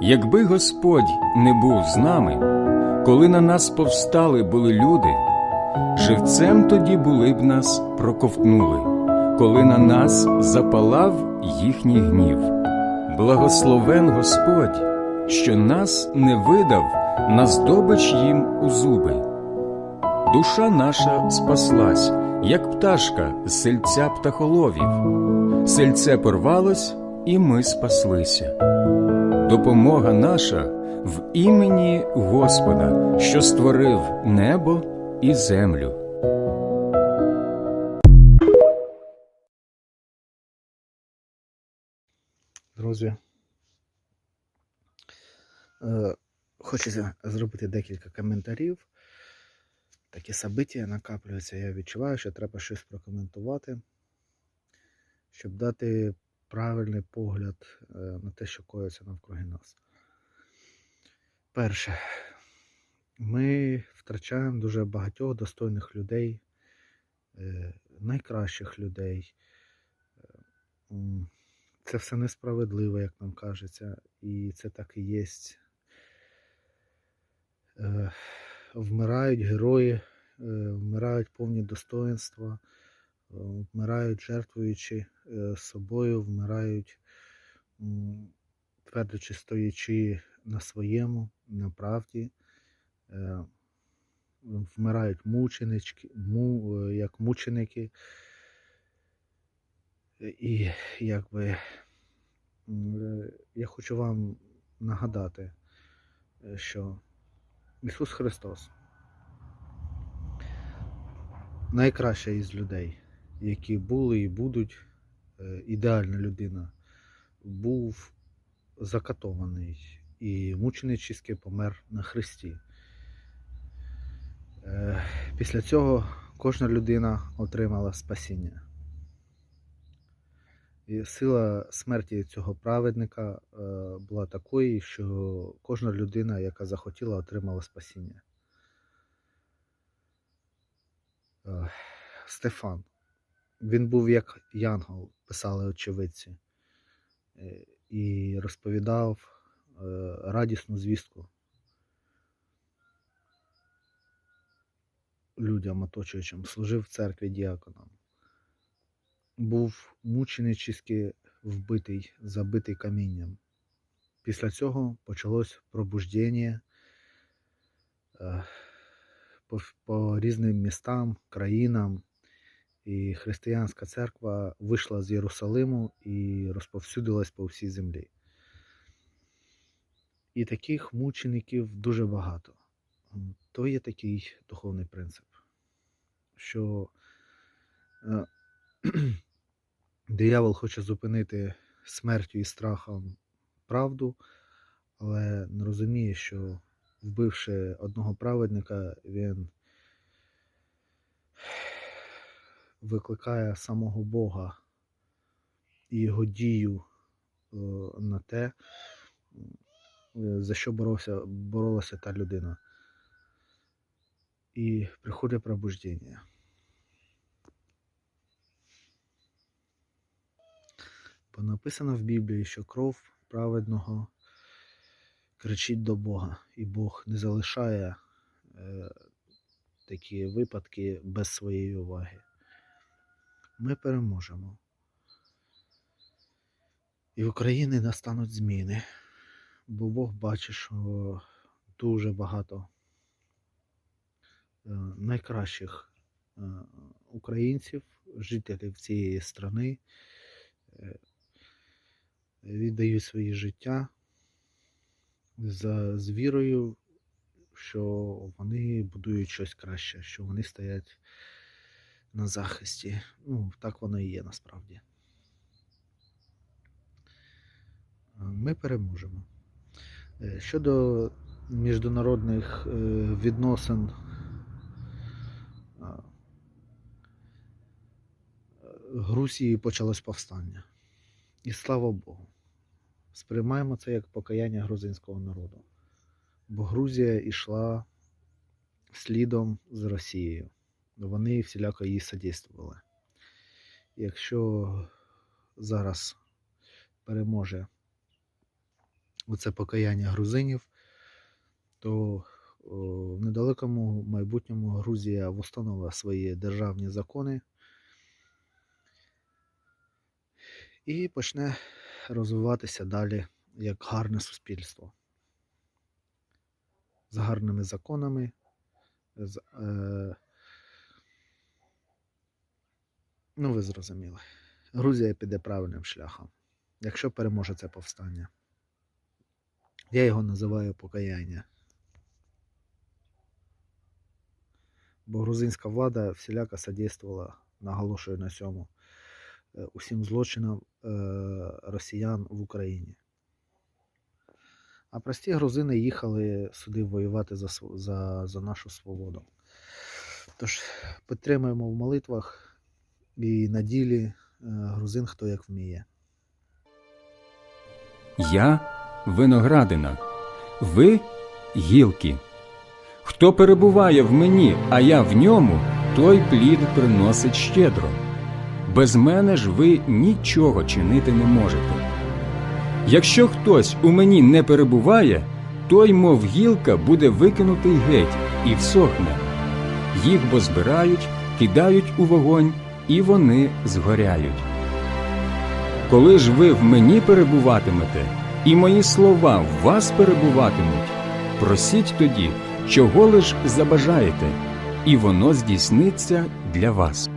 Якби Господь не був з нами, коли на нас повстали були люди, живцем тоді були б нас проковтнули, коли на нас запалав їхній гнів. Благословен Господь, що нас не видав на здобич їм у зуби. Душа наша спаслась, як пташка з сельця птахоловів. Сельце порвалось, і ми спаслися. Допомога наша в імені Господа, що створив небо і землю. Друзі, е, хочеться зробити декілька коментарів. Такі события накаплюються. Я відчуваю, що треба щось прокоментувати, щоб дати правильний погляд е, на те, що коїться навкруги нас. Перше, ми втрачаємо дуже багатьох достойних людей, е, найкращих людей. Е, це все несправедливо, як нам кажеться, і це так і є. Вмирають герої, вмирають повні достоинства, вмирають жертвуючи е, собою, вмирають твердячи стоячи на своєму, на правді, е, вмирають мученички, му, е, як мученики. І якби е, я хочу вам нагадати, е, що Ісус Христос найкраща із людей, які були і будуть, е, ідеальна людина, був закатований і мученически помер на Христі. Е, Після цього кожна людина отримала спасіння. І сила смерті цього праведника е, була такою, що кожна людина, яка захотіла, отримала спасіння. Стефан. Він був як янгол, писали очевидці, е, і розповідав е, радісну звістку людям оточуючим, служив в церкві діаконом. Був мученически вбитий, забитий камінням. Після цього почалось пробуждення е, по, по різним містам, країнам, і християнська церква вийшла з Єрусалиму і розповсюдилась по всій землі. І таких мучеників дуже багато. То є такий духовний принцип, що е, диявол хоче зупинити смертю і страхом правду, але не розуміє, що вбивши одного праведника, він викликає самого Бога і його дію е, на те, е, за що боровся, боролася та людина. І приходить пробуждення. Бо написано в Біблії, що кров праведного кричить до Бога, і Бог не залишає е, такі випадки без своєї уваги. Ми переможемо. І в Україні настануть зміни, бо Бог бачить, що дуже багато е, найкращих е, українців, жителів цієї страни. Е, віддають свої життя за, з вірою, що вони будують щось краще, що вони стоять на захисті. Ну, так воно і є насправді. Ми переможемо. Е, Щодо міжнародних е, відносин, е, Грузії почалось повстання. І слава Богу. Сприймаємо це як покаяння грузинського народу. Бо Грузія йшла слідом з Росією. Вони всіляко їй содействували. Якщо зараз переможе оце покаяння грузинів, то в недалекому майбутньому Грузія встановила свої державні закони і почне розвиватися далі як гарне суспільство з гарними законами. З, е, ну, ви зрозуміли. Грузія піде правильним шляхом, якщо переможе це повстання. Я його називаю покаяння. Бо грузинська влада всіляко содействувала, наголошую на цьому, е, усім злочинам е, росіян в Україні. А прості грузини їхали сюди воювати за, за, за нашу свободу. Тож підтримуємо в молитвах і на ділі е, грузин хто як вміє. Я виноградина, ви гілки. Хто перебуває в мені, а я в ньому, той плід приносить щедро. Без мене ж ви нічого чинити не можете. Якщо хтось у мені не перебуває, той, мов гілка, буде викинутий геть і всохне. Їх бо збирають, кидають у вогонь, і вони згоряють. Коли ж ви в мені перебуватимете, і мої слова в вас перебуватимуть, просіть тоді, чого лиш забажаєте, і воно здійсниться для вас.